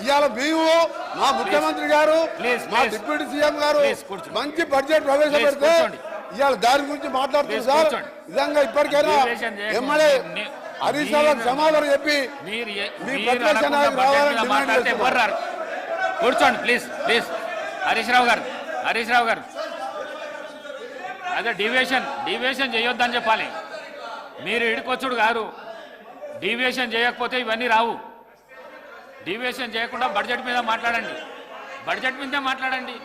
ఇవాళ మేము మా ముఖ్యమంత్రి గారు మా. డిప్యూటీ సీఎం గారు. మంచి బడ్జెట్ ప్రవేశపెడితే. ఇవాళ దాని గురించి మాట్లాడుతుంది సార్. నిజంగా ఇప్పటికైనా నే- హరీష్ మీరు- సమాధానం చెప్పి కూర్చోండి ప్లీజ్ ప్లీజ్ హరీష్ రావు గారు హరీష్ రావు గారు. అదే డివియేషన్ డివియేషన్ చేయొద్దని చెప్పాలి. మీరు ఇడికొచ్చుడు గారు డివియేషన్ చేయకపోతే ఇవన్నీ రావు. డివియేషన్ చేయకుండా బడ్జెట్ మీద మాట్లాడండి. బడ్జెట్ మీదే మాట్లాడండి.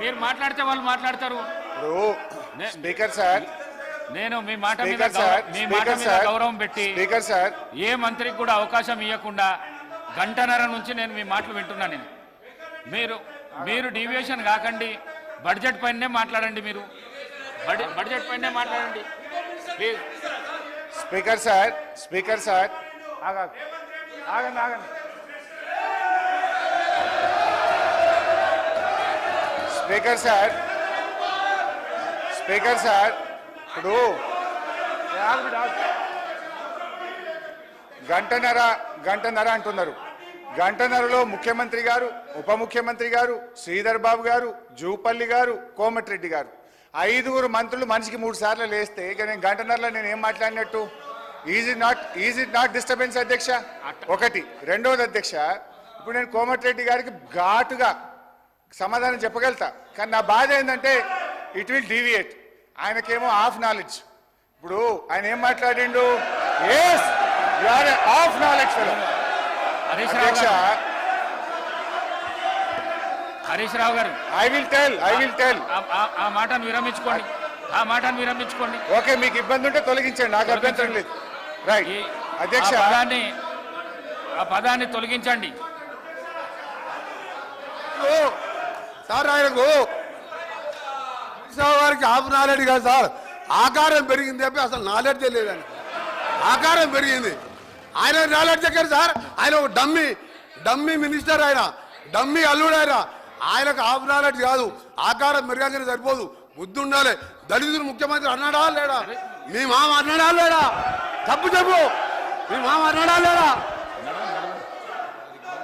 మీరు మాట్లాడితే వాళ్ళు మాట్లాడతారు. Speaker sir. నేను మీ మాట మీద మీ మాట మీద గౌరవం పెట్టి స్పీకర్ సార్. ఏ మంత్రికి కూడా అవకాశం ఇవ్వకుండా గంటన్నర నుంచి నేను మీ మాటలు వింటున్నాను నేను. మీరు మీరు డీవియేషన్ కాకండి బడ్జెట్ పైనే మాట్లాడండి మీరు. బడ్జెట్ పైనే మాట్లాడండి. Please. Speaker sir speaker sir. ఆగా ఆగండి ఆగండి. Speaker sir. Speaker sir. ఇప్పుడు గంటన్నర గంటన్నర అంటున్నారు. గంటన్నరలో ముఖ్యమంత్రి గారు ఉప ముఖ్యమంత్రి గారు శ్రీధర్ బాబు గారు జూపల్లి గారు కోమటిరెడ్డి గారు. ఐదుగురు మంత్రులు మనిషికి మూడు సార్లు లేస్తే ఇక నేను గంటన్నరలో నేను ఏం మాట్లాడినట్టు? Easy not easy not disturbance అధ్యక్ష? ఒకటి. రెండవది అధ్యక్ష ఇప్పుడు నేను కోమటిరెడ్డి గారికి ఘాటుగా సమాధానం చెప్పగలుగుతా. కానీ నా బాధ ఏంటంటే ఇట్ విల్ డీవియేట్ ఆయనకేమో హాఫ్ నాలెడ్జ్ ఇప్పుడు ఆయన ఏం మాట్లాడిండు? S R half knowledge fellow అధ్యక్ష. హరీష్ రావు గారు. I will tell I will tell ఆ- మాటను విరమించుకోండి. ఆ మాటను విరమించుకోండి. ఓకే మీకు ఇబ్బంది ఉంటే తొలగించండి నాకు అభ్యంతరం లేదు. రైట్ అధ్యక్ష. పదాన్ని ఆ పదాన్ని తొలగించండి. సార్ ఆయనకు వారికి హాఫ్ నాలెడ్జ్ కాదు సార్. ఆకారం పెరిగింది చెప్పి అసలు నాలెడ్జ్ లేదని ఆకారం పెరిగింది. ఆయన నాలెడ్జ్ ఎక్కడ సార్ ఆయన ఒక డమ్మి డమ్మి మినిస్టర్ ఆయన డమ్మి అల్లుడు ఆయన. ఆయనకు హాఫ్ నాలెడ్జ్ కాదు ఆకారం పెరగానే సరిపోదు. బుద్ధి ఉండాలి. దళితులు ముఖ్యమంత్రి అన్నాడా లేడా మీ మామ అన్నాడా లేడా తప్పు చెప్పు. మీ మామ అన్నాడా లేడా